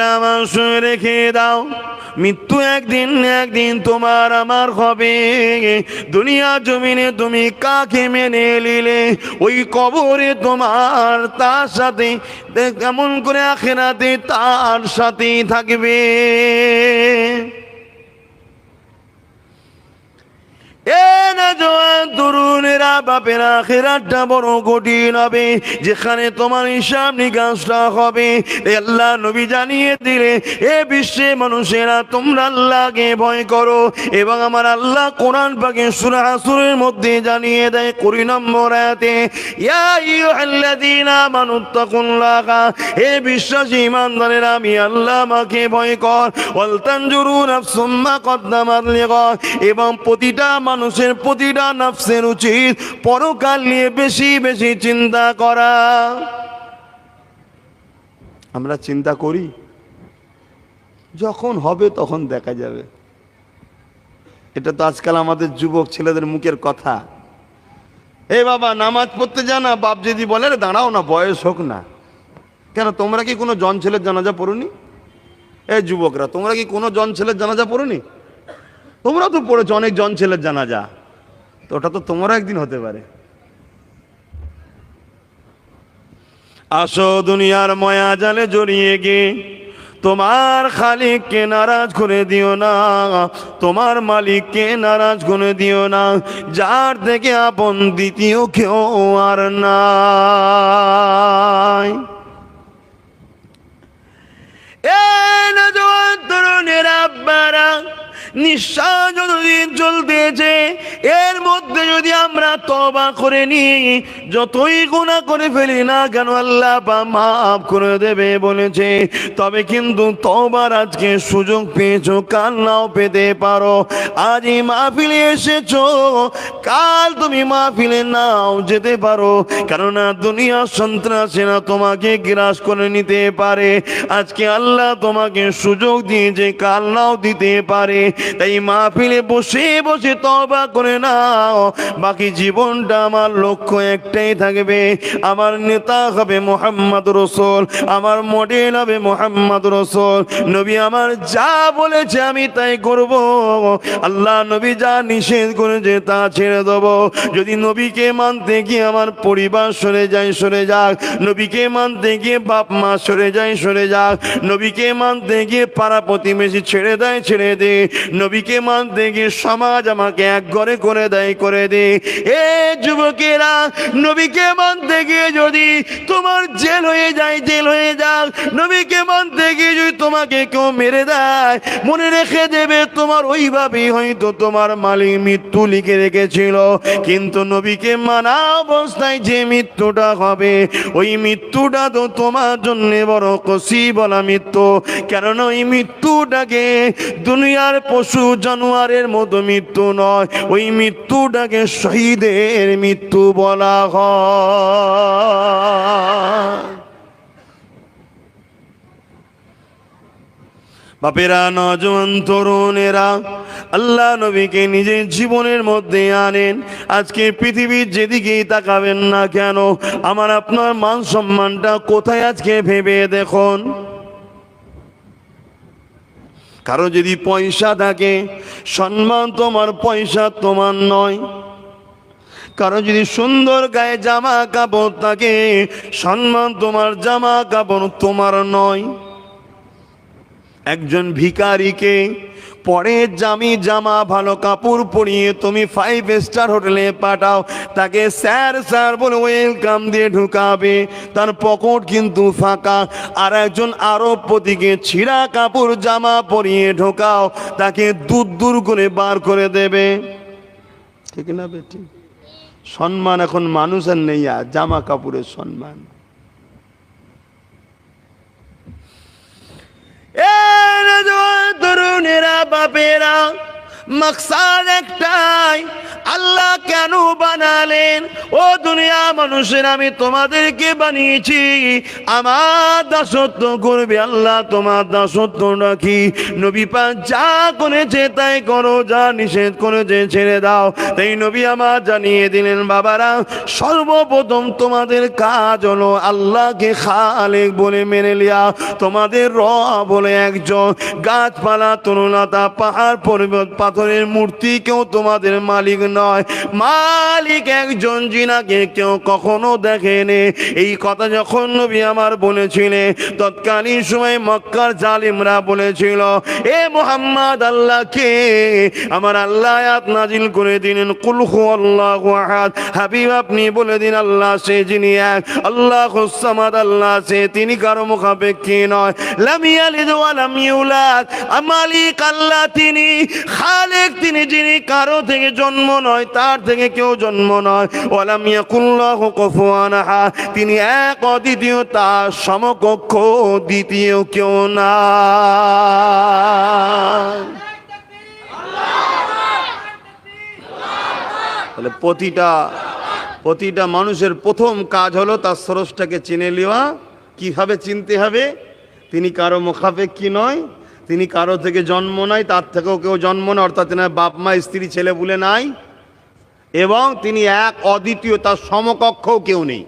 আমার শুনে রেখে দাও। মৃত্যু একদিন একদিন তোমার আমার হবে। দুনিয়া জমিনে তুমি কাকে মেনে নিলে? ওই কবরে তোমার তার সাথে, কেমন করে আখেরাতে তার সাথেই থাকবে এ না জওয়ান বাপের আখেরাতটা বড় কঠিন হবে। যেখানে তোমার হিসাব নিকাশটা হবে। আল্লাহ নবী জানিয়ে দিলে, এ বিশ্বে মানুষেরা তোমরা আল্লাহকে ভয় করো এবং আমার আল্লাহ কোরআন পাকে সূরা আসরের মধ্যে জানিয়ে দেয়, কুড়ি নম্বর আয়াতে বিশ্বাসী ইমানদারেরা, আমি আল্লাহ ভয় কর। এবং প্রতিটা মানুষের প্রতিটা নফসের উচিত পরকাল নিয়ে বেশি বেশি চিন্তা করা। আমরা চিন্তা করি যখন হবে তখন দেখা যাবে। এটা তো আজকাল আমাদের যুবক ছেলেদের মুখের কথা। এ বাবা নামাজ পড়তে যা না বাপ যদি বলে "রে, দাঁড়াও না বয়স হোক না। কেন তোমরা কি কোনো জন ছেলের জানাজা পড়ুনি? এ যুবকরা তোমরা কি কোনো জন ছেলের জানাজা পড়ুনি? তোমরা তো পড়েছো, অনেক জন ছেলের জানাজা। তো ওটা তো তোমারও একদিন হতে পারে। আসো দুনিয়ার ময়া জালে জড়িয়ে গে তোমার খালিককে নারাজ করে দিও না, তোমার মালিককে নারাজ করে দিও না, যার থেকে আপন দ্বিতীয় কেউ আর নাই। এ নজওয়ান তরুণেরা আব্বারা নিঃশ্বাস যতদিন চলতেছে এর মধ্যে যদি আমরা তবা করে নিই, যতই গুণা করে ফেলি না কেন আল্লাহ বা মাফ করে দেবে বলেছে। তবে কিন্তু তবার আজকে সুযোগ পেয়েছ কাল নাও পেতে পারো। আজ এই মাহফিলে এসেছ, কাল তুমি মাহফিলে নাও যেতে পারো। কেননা দুনিয়া সন্ত্রাসীরা তোমাকে গ্রাস করে নিতে পারে। আজকে আল্লাহ তোমাকে সুযোগ দিয়েছে কাল নাও দিতে পারে। তাই মাহফিলে বসে বসে তবা করে নাও। বাকি জীবনটা আমার লক্ষ্য একটাই থাকবে। আমার নেতা হবে মোহাম্মদ রসুল, আমার মডেল হবে মোহাম্মদ রসুল। নবী আমার যা বলেছে আমি তাই করব। আল্লাহ নবী যা নিষেধ করেছে তা ছেড়ে দেব। যদি নবীকে মানতে গিয়ে আমার পরিবার সরে যায়, সরে যাক। নবীকে মানতে গিয়ে বাপ মা সরে যায়, সরে যাক। নবীকে মানতে গিয়ে পাড়া প্রতিবেশী ছেড়ে দেয়, ছেড়ে দে। নবীকে মানতে গিয়ে সমাজ আমাকে এক ঘরে করে দেয় করে দে। এ যুবকেরা, নবীকে মানতে গিয়ে যদি তোমার জেল হয়ে যায়, জেল হয়ে যাক। নবীকে মানতে গিয়ে যদি তোমাকে কেউ মেরে দেয়, মনে রেখে দেবে তোমার ওইভাবেই হয়তো তোমার মালিক মৃত্যু লিখে রেখেছিল। কিন্তু নবীকে মানা অবস্থায় যে মৃত্যুটা হবে, ওই মৃত্যুটা তো তোমার জন্য বড় কষি বলা মৃত্যু। কেননা ওই মৃত্যুটাকে দুনিয়ার পশু জানোয়ারের মতো মৃত্যু নয়। ওই মৃত্যুটাকে শহীদের মৃত্যু বলা হয়। বাপেরা, নজওয়ান তরুণেরা, আল্লাহ নবীকে নিজের জীবনের মধ্যে আনেন। আজকে পৃথিবীর যেদিকেই তাকাবেন না কেন, আমার আপনার মান সম্মানটা কোথায় আজকে ভেবে দেখুন। কারও যদি পয়সা থাকে, সম্মান তোমার পয়সা তোমার নয়। কারও যদি সুন্দর গায়ে জামা কাপড় থাকে, সম্মান তোমার জামা কাপড় তোমার নয়। একজন ভিকারিকে পরে জামি জামা, ভালো কাপড় পরিয়ে তুমি ফাইভ স্টার হোটেলে পাঠাও। তাকে স্যার স্যার বলে ওয়েলকাম দিয়ে ঢুকাবে। তার পকেট কিন্তু ফাঁকা। আর একজন আরবপতিকে ছিঁড়া কাপড়, জামা পরিয়ে ঢোকাও। তাকে দূর দূর করে বার করে দেবে। ঠিক না বেটি? সম্মান এখন মানুষের নেই আর জামা কাপড়ের সম্মান এ নজওয়ান তরুণেরা বাপেরা মাকসাদ একটাই, আল্লাহ কেন বানালেন? ও দুনিয়া মানুষের, আমি তোমাদেরকে বানিয়েছি। আমার দাসত্ব করবে আল্লাহ, তোমার দাসত্ব রাখি। নবী পাক যা করেছে তাই করো, যা নিষেধ করেছে ছেড়ে দাও। তাই নবী আমার জানিয়ে দিলেন, বাবারা, সর্বপ্রথম তোমাদের কাজ হলো আল্লাহকে খালেক বলে মেনে লিয়া তোমাদের র বলে একজন। গাছপালা, তরুণতা, পাহাড় পর্বত পাথরের মূর্তি কেউ তোমাদের মালিক নয়। মালিক একজন জিনাকে কেউ কখনো দেখেনি। এই কথা যখন নবী আমার বলেছিলেন, তৎকালীন সময় মক্কার জালিমরা বলেছিল, এ মোহাম্মদ আল্লাহকে আমার আল্লাহ আয়াত নাজিল করে দিলেন কুলহু আল্লাহ আহাদ। হাবিব, আপনি বলে দিন, আল্লাহ সে যিনি এক। আল্লাহ সামাদ, আল্লাহ সে, তিনি কারও মুখাপেক্ষী নয়। লাম ইয়ালিদ ওয়া ইউলাদ। মালিক আল্লাহ তিনি। খালেক তিনি যিনি কারও থেকে জন্ম নয়, তার থেকে কেউ জন্ম নয়। ওয়ালাম ইয়াকুল্লাহু কুফুয়ান আহাদ তিনি এক অদ্বিতীয়, তার সমকক্ষ দ্বিতীয় কেউ না তাহলে প্রতিটা প্রতিটা মানুষের প্রথম কাজ হলো তার স্রষ্টাকে চিনে নেওয়া। কীভাবে চিনতে হবে? তিনি কারও মুখাপেক্ষী নয় তিনি কারও থেকে জন্ম নাই, তার থেকেও কেউ জন্ম নয় অর্থাৎ তেনার বাপ, মা, স্ত্রী, ছেলে, বলে নাই। এবং তিনি এক অদ্বিতীয়, তার সমকক্ষও কেউ নেই।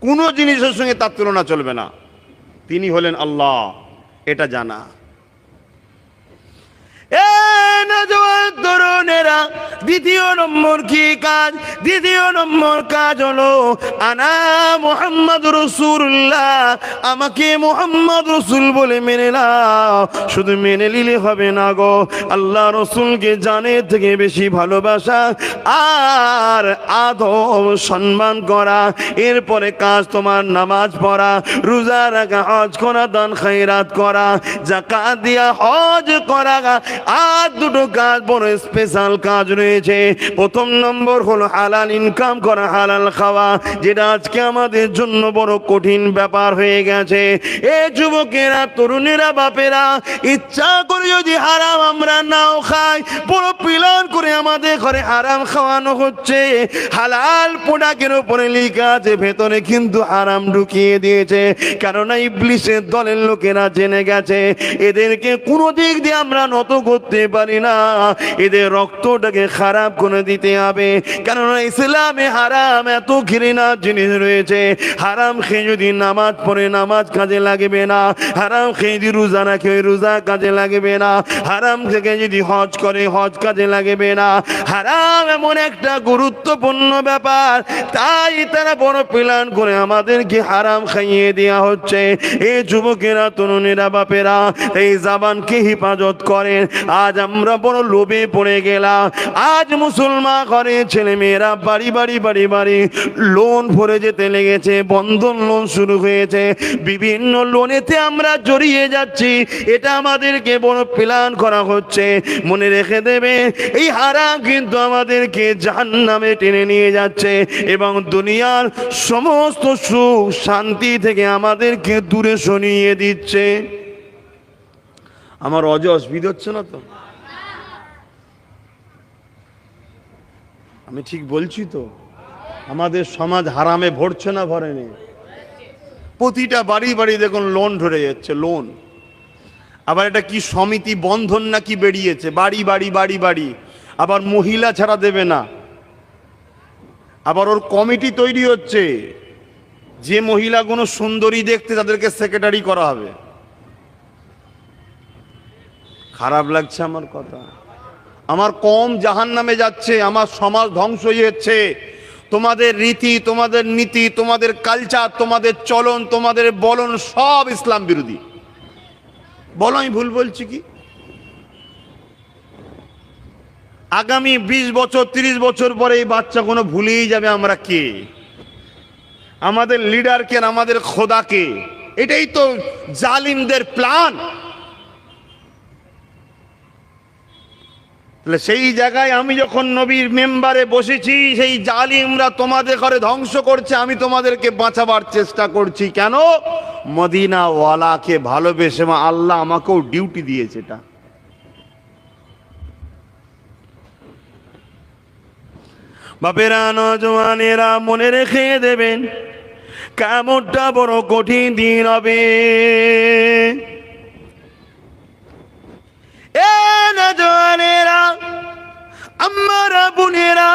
কোনো জিনিসের সঙ্গে তার তুলনা চলবে না। তিনি হলেন আল্লাহ, এটা জানা। এ না দ্বিতীয় নম্বর কি কাজ? দ্বিতীয় নম্বর কাজ হলো, আনা মোহাম্মদ রসুল্লাহ আমাকে মোহাম্মদ রসুল বলে মেনে নাও। শুধু মেনে নিলে হবে না গো। আল্লাহ রসুলকে জানের থেকে বেশি ভালোবাসা আর আদব সম্মান করা। এরপরে কাজ তোমার নামাজ পড়া, রোজা রাখা, হজ করা, দান খাইরাত করা জাকাত দিয়া হজ করা। আর দুটো কাজ, বড় স্পেশাল কাজ রয়েছে। প্রথম নম্বর হলো হালাল ইনকাম করা, হালাল খাওয়া, যেটা আজকে আমাদের জন্য বড় কঠিন ব্যাপার হয়ে গেছে। এ যুবকেরা, তরুণেরা, বাপেরা, ইচ্ছা করে যদি হারাম আমরা নাও খাই বড় পিলন করে আমাদের ঘরে হারাম খাওয়ানো হচ্ছে। হালাল পোডাকের উপরে লেখা আছে, ভেতরে কিন্তু হারাম ঢুকিয়ে দিয়েছে। কেননা ইবলিশের দলের লোকেরা জেনে গেছে, এদেরকে কোনো দিক দিয়ে আমরা নত করতে পারি না। এদের রক্তটাকে খারাপ করে দিতে হবে। কেননা ইসলামে হারাম এত ঘৃণা জিনিস রয়েছে। হারাম খেয়ে যদি নামাজ পড়ে নামাজ কাজে লাগবে না। হারাম খেয়ে যদি রোজা রাখে ওই রোজা কাজে লাগবে না। হারাম থেকে যদি হজ করে হজ কাজে লাগবে না। হারাম এমন একটা গুরুত্বপূর্ণ ব্যাপার। তাই তারা বড় প্ল্যান করে আমাদেরকে হারাম খাইয়ে দেওয়া হচ্ছে। এই যুবকেরা, তরুণেরা, বাপেরা, এই জাবানকে হেফাজত করেন। আজ আমরা বড় লোভে পড়ে গেলাম। আজ মুসলমান ঘরে ছেলে মেয়েরা বাড়ি বাড়ি বাড়ি বাড়ি লোন ভরে যেতে লেগেছে, বন্ধন লোন শুরু হয়েছে। বিভিন্ন লোনেতে আমরা জড়িয়ে যাচ্ছি। এটা আমাদেরকে বড় প্ল্যান করা হচ্ছে। মনে রেখে দেবে, এই হারা কিন্তু আমাদেরকে জাহান নামে টেনে নিয়ে যাচ্ছে এবং দুনিয়ার সমস্ত সুখ শান্তি থেকে আমাদেরকে দূরে সরিয়ে দিচ্ছে। আমার অজ অসুবিধা হচ্ছে না তো? আমি ঠিক বলছি তো? আমাদের সমাজ হারামে ভরছে না ভরেনি। প্রতিটা বাড়ি বাড়ি দেখুন লোন ধরে যাচ্ছে লোন আবার এটা কি সমিতি বন্ধন নাকি বেরিয়েছে? বাড়ি বাড়ি বাড়ি বাড়ি। আবার মহিলা ছাড়া দেবে না। আবার ওর কমিটি তৈরি হচ্ছে। যে মহিলা কোনো সুন্দরী দেখতে তাদেরকে সেক্রেটারি করা হবে। খারাপ লাগছে আমার কথা। আমার কম জাহান নামে যাচ্ছে, আমার সমাজ ধ্বংস হয়ে যাচ্ছে। তোমাদের রীতি, তোমাদের নীতি, তোমাদের কালচার তোমাদের চলন, তোমাদের বলন সব ইসলাম বিরোধী। বলো, আমি ভুল বলছি কি? আগামী ২০ বছর ৩০ বছর পরে এই বাচ্চা কোনো ভুলেই যাবে আমরা কে? আমাদের লিডারকে আর আমাদের খোদাকে এটাই তো জালিমদের প্ল্যান তাহলে সেই জায়গায় আমি যখন নবীর মেম্বারে বসেছি, সেই জালিমরা তোমাদের ঘরে ধ্বংস করছে, আমি তোমাদেরকে বাঁচাবার চেষ্টা করছি। কেন? মদিনাওয়ালাকে ভালোবেসে মা আল্লাহ আমাকেও ডিউটি দিয়েছে এটা। বাপেরা, নজওয়ানেরা মনে রেখে দেবেন কেমনটা বড় কঠিন দিন হবে। এ নজওয়ানেরা আমারা বোনেরা,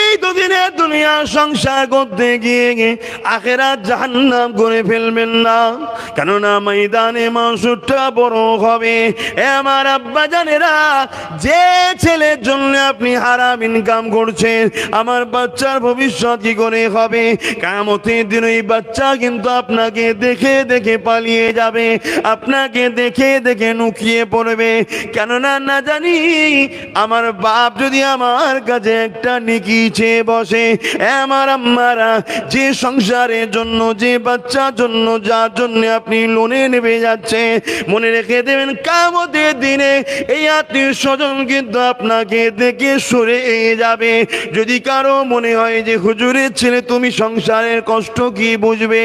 এই দুদিনে দুনিয়া সংসার করতে গিয়ে আখেরা জাহান্নাম করে ফেলবেন না। কেননা ময়দানে মাংসটা বড় হবে। এ আমার আব্বা জানেরা, যে ছেলের জন্য আপনি হারাম ইনকাম করছেন, আমার বাচ্চার ভবিষ্যৎ কি করে হবে? কামতের দিন ওই বাচ্চা কিন্তু আপনাকে দেখে দেখে পালিয়ে যাবে, আপনাকে দেখে দেখে নুকিয়ে পড়বে। কেননা না জানি, আমার বাপ যদি আমার কাছে একটা নিকি চেয়ে বসে, আমার আম্মারা যে সংসারের জন্য, যে বাচ্চার জন্য, যার জন্য আপনি লোনে নেবে যাচ্ছে, মনে রেখে দেবেন, কামতের দিনে এই আত্মীয় স্বজন কিন্তু আপনাকে দেখে সরে যাবে। যদি কারও মনে হয় যে, হুজুরের ছেলে, তুমি সংসারের কষ্ট কি বুঝবে?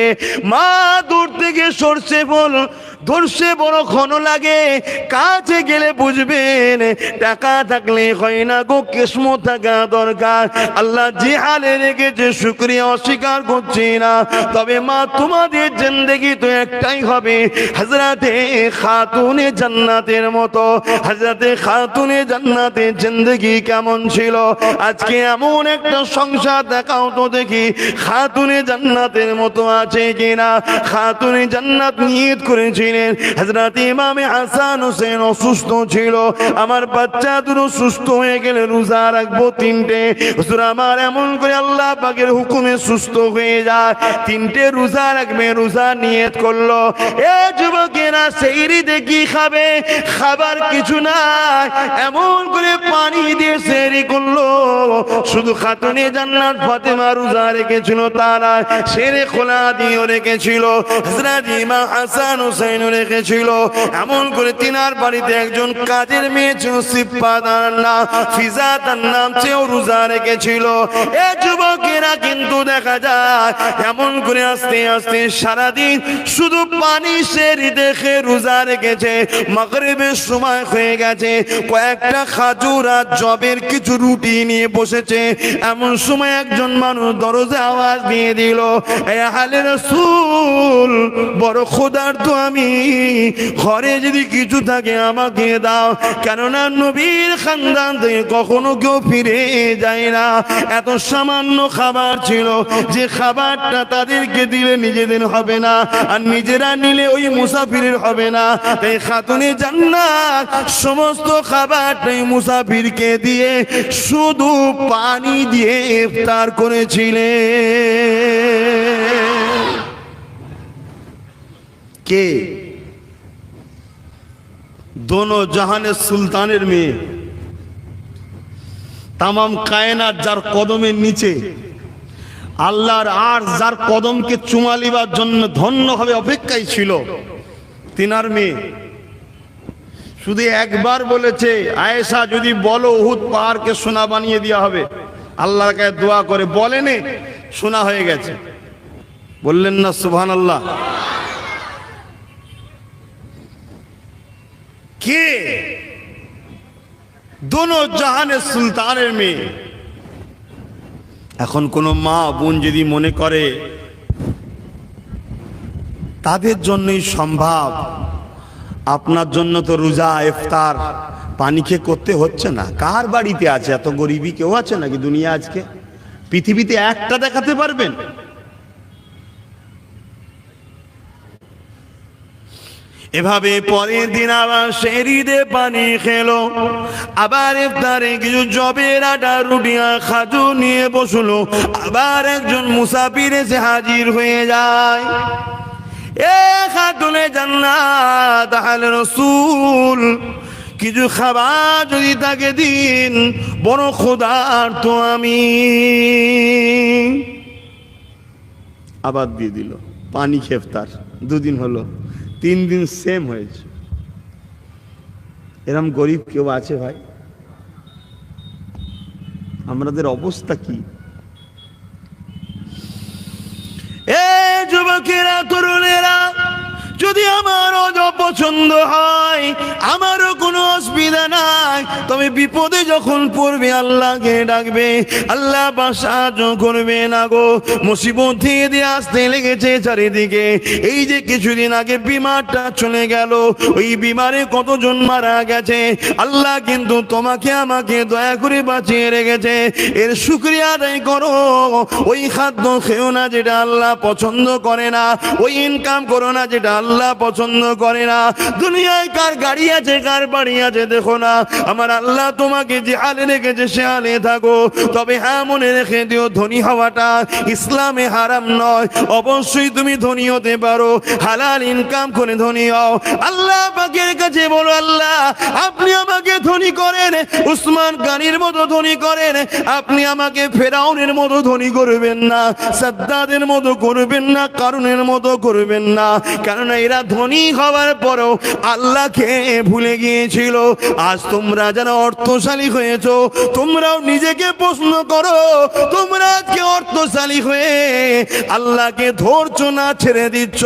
মা দূর থেকে সরষে বল ধরছে বড় ক্ষণ লাগে, কাছে গেলে বুঝবেন, টাকা থাকলে হয় না গো, কেসমো থাকা দরকার। আল্লাহ যে হালে রেখেছে, শুক্রিয়া অস্বীকার করছি না। তবে মা, তোমাদের জিন্দগি তো একটাই হবে হাজরাতে খাতুনে জান্নাতের মতো। হাজরাতে খাতুনে জান্নাতের জিন্দগি কেমন ছিল? আজকে এমন একটা সংসার দেখাও তো দেখি, খাতুনে জান্নাতের মতো আছে কিনা? খাতুনে জান্নাত নিয়ত করেছিলেন হজরত ইমামে হাসান হোসেন অসুস্থ ছিল। আমার বাচ্চা দুটো সুস্থ হয়ে গেলে রোজা রাখব তিনটে। হুজুর, আমার এমন করে আল্লাহ পাকের হুকুমে সুস্থ হয়ে যায়। তিনটে রোজা রাখবে, রোজা নিয়ত করল। এ যুবকেরা সেই দেখি খাবে? খাবার কিছু নাই। এমন করে পানি দিয়ে সেরি করল। শুধু খাতুনে জান্নাত ফাতেমা রোজা রেখেছিল, তারা সেরে খোলা দিয়ে রেখেছিল। হযরত ইমাম হাসান হুসাইন রেখেছিল। এমন করে তিনার বাড়িতে একজন কাজের মেয়ে ছিল সিপ্পা তার ফিজা তার নাম চেয়েও রোজা রেখেছিল। এ যুবকেরা কিন্তু দেখা যায়, এমন করে আস্তে আস্তে সারাদিন শুধু পানি সেরি দেখে রোজা রেখেছে। মাগরিবের সময় হয়ে গেছে, কয়েকটা খাজুর আর জবের কিছু রুটি নিয়ে বসেছে। এমন সময় একজন মানুষ দরজা আওয়াজ দিয়ে দিল, এ হালে রসুল, বড় খোদার তো আমি ঘরে যদি কিছু থাকে আমাকে দাও। কেননা নবীর খানদান থেকে কখনো কেউ ফিরে যায় না। এত সামান্য খাবার ছিল যে খাবারটা তাদেরকে দিলে নিজেদের হবে না, আর নিজেরা নিলে ওই মুসাফিরের হবে না। তাই খাতুনে জান্নাত সমস্ত খাবারটাই মুসাফিরকে দিয়ে শুধু পানি দিয়ে ইফতার করেছিলে। কে? দোনো জাহানের সুলতানের মেয়ে। তামাম কায়নাত যার কদমের নিচে। আল্লাহর আর যার কদমকে চুমালিবার জন্য ধন্য হবে অপেক্ষায় ছিল তিনার মেয়ে। শুধু একবার বলেছে, আয়েশা, যদি বলো উহুদ পাহাড়কে সোনা বানিয়ে দেওয়া হবে, আল্লাহর দোয়া করে বলেনে সোনা হয়ে গেছে। বললেন, না সুবহান আল্লাহ কে? দোনো জাহানের সুলতানের মেয়ে। এখন কোনো মা বোন যদি মনে করে, তাদের জন্যই সম্ভব। আপনার জন্য তো রোজা, ইফতার, পানি খেয়ে করতে হচ্ছে না। কার বাড়িতে আছে? এত গরিবী কেউ আছে নাকি দুনিয়া আজকে? পৃথিবীতে একটা দেখাতে পারবেন? এভাবে পরের দিন আবার শেরিদে পানি খেলো। আবার ইফতারে কিছু জবের আটা, রুটি আর খাজু নিয়ে বসল। আবার একজন মুসাফির এসে হাজির হয়ে যায়। এ খাতুনে জান্নাত, আহলে রসুল, কিছু খাবার যদি তাকে দিন, বড় খোদার তো আমি। আবার দিয়ে দিল। পানি খেফতার, দুদিন হলো। তিন দিন সেম হয়েছে। এরম গরিব কেউ আছে ভাই? আমাদের অবস্থা কি? এ যুবকেরা, তরুণেরা, যদি আমারও পছন্দ হয়, আমারও অসুবিধা নাই। তবে বিপদে যখন পড়বে, আল্লাহকে ডাকবে। আল্লাহ বা সাহায্য করবে না গো। মুসিবত থেকে দিয়ে আসতে লেগেছে চারিদিকে। এই যে কিছুদিন আগে বিমারটা চলে গেল, ওই বিমারে কতজন মারা গেছে? আল্লাহ কিন্তু তোমাকে, আমাকে দয়া করে বাঁচিয়ে রেখেছে। এর শুক্রিয়া আদায় করো। ওই খাদ্য খেও না যেটা আল্লাহ পছন্দ করে না। ওই ইনকাম করো না যেটা আল্লাহ পছন্দ করে না। দুনিয়ায় কার গাড়ি আছে, কার বাড়ি আছে দেখো না, আমার আল্লাহ তোমাকে যে হালে রেখেছে সে হালে থাকো। তবে হ্যাঁ মনে রেখে দিও, ধনী হওয়াটা ইসলামে হারাম নয়। অবশ্যই তুমি ধনী হতে পারো, হালাল ইনকাম করে ধনী হও। আল্লাহ পাকের কাছে বলো, আল্লাহ, আপনি আমাকে ধনী করেন, উসমান গানির মতো ধনী করেন, আপনি আমাকে ফেরাউনের মতো ধনী করবেন না, সাদ্দাদের মতো করবেন না কারণের মতো করবেন না। কারণ এরা ধনী হওয়ার পরও আল্লাহকে ভুলে গিয়েছিল। আজ তোমরা যারা অর্থশালী হয়েছ, তোমরাও নিজেকে প্রশ্ন করো, তোমরা আজকে অর্থশালী হয়ে আল্লাহকে ধরছো না, ছেড়ে দিচ্ছ?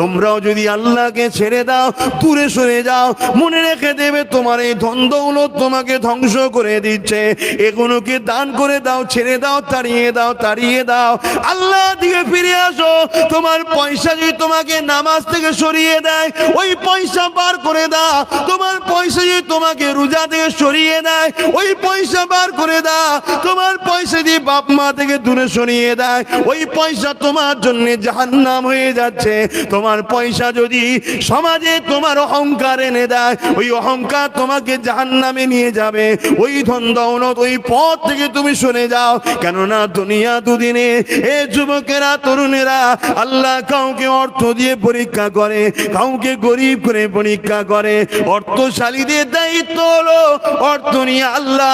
তোমরাও যদি আল্লাহকে ছেড়ে দাও, দূরে সরে যাও, মনে রেখে দেবে তোমার এই ধন দৌলত তোমাকে ধ্বংস করে দিচ্ছে। এগুলোকে দান করে দাও, ছেড়ে দাও, তাড়িয়ে দাও তাড়িয়ে দাও। আল্লাহ দিকে ফিরে আসো, তোমার পয়সা যদি তোমাকে নামাজ থেকে সরিয়ে দেয়, ওই পয়সা বার করে দাও। তোমার পয়সা তোমাকে রোজা থেকে সরিয়ে দেয়, ওই পয়সা বার করে দাও। তোমার পয়সা দিয়ে বাপ মা থেকে দূরে সরিয়ে দেয়, ওই পয়সা তোমার জন্য জাহান্নাম হয়ে যাচ্ছে। তোমার পয়সা যদি সমাজে তোমার অহংকার এনে দেয়, ওই অহংকার তোমাকে জাহান্নামে নিয়ে যাবে। ওই ধন দৌলত, ওই পথ থেকে তুমি সরে যাও। কেননা দুনিয়া দুদিনে এ যুবকেরা, তরুণেরা আল্লাহ কাউকে অর্থ দিয়ে পরীক্ষা করে, কাউকে গরিব করে পরীক্ষা করে। অর্থশালীদের আল্লাহ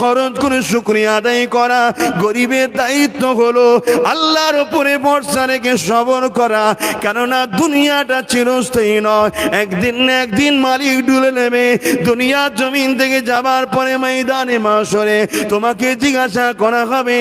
খরচ করে আদায় করা। গরিবের দায়িত্ব হলো আল্লাহর উপরে ভরসা রেখে সবর করা। কেননা দুনিয়াটা চিরস্থায়ী নয়। একদিন একদিন মালিক ডুলে নেবে। দুনিয়ার জমিন থেকে যাবার পরে ময়দানে মাসরে তোমাকে জিজ্ঞাসা করা হবে